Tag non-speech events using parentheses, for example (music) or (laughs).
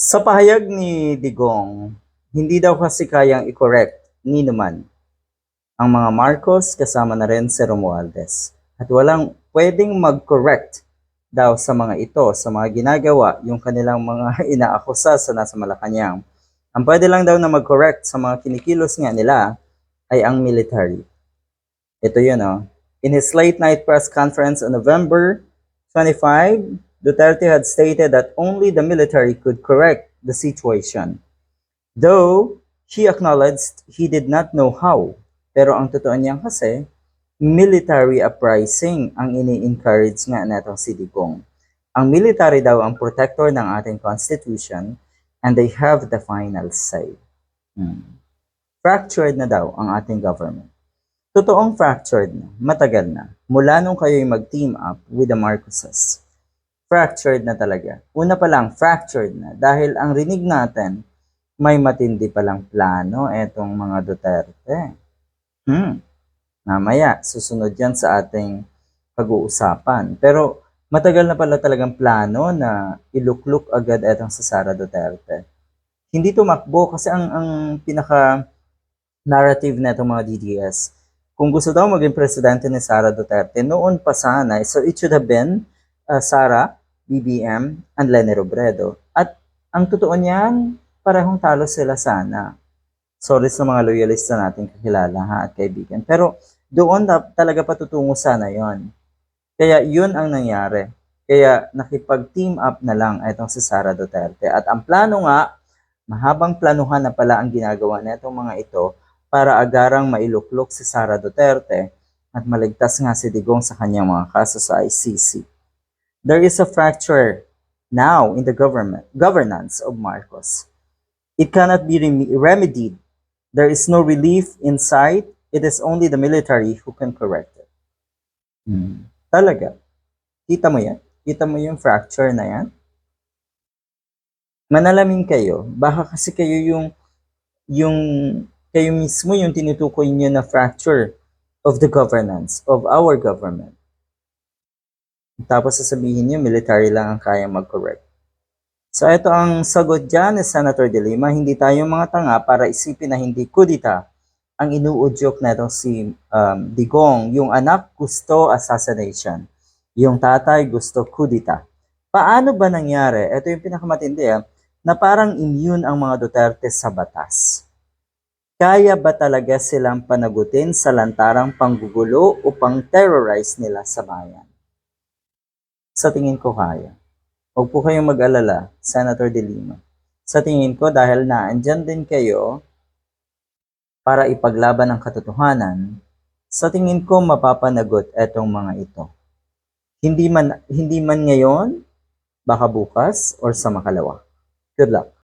Sa pahayag ni Digong, hindi daw kasi kayang i-correct ni naman ang mga Marcos kasama na rin si Romualdez. At walang pwedeng mag-correct daw sa mga ito, sa mga ginagawa, yung kanilang mga (laughs) inaakusa sa nasa Malacanang. Ang pwede lang daw na mag-correct sa mga kinikilos nga nila ay ang military. Ito yun oh. In his late night press conference on November 25, Duterte had stated that only the military could correct the situation. Though he acknowledged he did not know how. Pero ang totoo niyan kasi, military uprising ang ini-encourage nga netong si Digong. Ang military daw ang protector ng ating constitution and they have the final say. Hmm. Fractured na daw ang ating government. Totoong fractured na, matagal na, mula nung kayo'y mag-team up with the Marcoses. Fractured na talaga. Una pa lang, fractured na. Dahil ang rinig natin, may matindi palang plano etong mga Duterte. Hmm. Mamaya, susunod yan sa ating pag-uusapan. Pero matagal na pala talagang plano na ilukluk agad etong sa Sara Duterte. Hindi tumakbo kasi ang, ang pinaka narrative na itong mga DDS, kung gusto daw maging presidente ni Sara Duterte, noon pa sana, so it should have been uh, Sara, BBM, and Leni Robredo. At ang totoo niyan, parehong talo sila sana. Sorry sa mga loyalista natin kakilala ha at kaibigan. Pero doon na, talaga patutungo sana yon. Kaya yun ang nangyari. Kaya nakipag-team up na lang itong si Sara Duterte. At ang plano nga, mahabang planuhan na pala ang ginagawa na itong mga ito para agarang mailuklok si Sara Duterte at maligtas nga si Digong sa kanyang mga kaso sa ICC. There is a fracture now in the government governance of Marcos. It cannot be rem- remedied. There is no relief in sight. It is only the military who can correct it. Hmm. Talaga. Kita mo yan? Kita mo yung fracture na yan? Manalamin kayo. Baka kasi kayo yung yung kayo mismo yung tinutukoy niyo na fracture of the governance of our government. Tapos sasabihin niyo military lang ang kaya mag-correct. So ito ang sagot dyan ni Senator De Lima, hindi tayo mga tanga para isipin na hindi kudita ang inuudyok na itong si um, Digong. Yung anak gusto assassination. Yung tatay gusto kudita. Paano ba nangyari? Ito yung pinakamatindi ah, na parang immune ang mga Duterte sa batas. Kaya ba talaga silang panagutin sa lantarang panggugulo o pang-terrorize nila sa bayan? Sa tingin ko kaya. Huwag po kayong mag-alala, Senator De Lima. Sa tingin ko, dahil naandyan din kayo para ipaglaban ang katotohanan, sa tingin ko mapapanagot etong mga ito. Hindi man, hindi man ngayon, baka bukas, or sa makalawa. Good luck.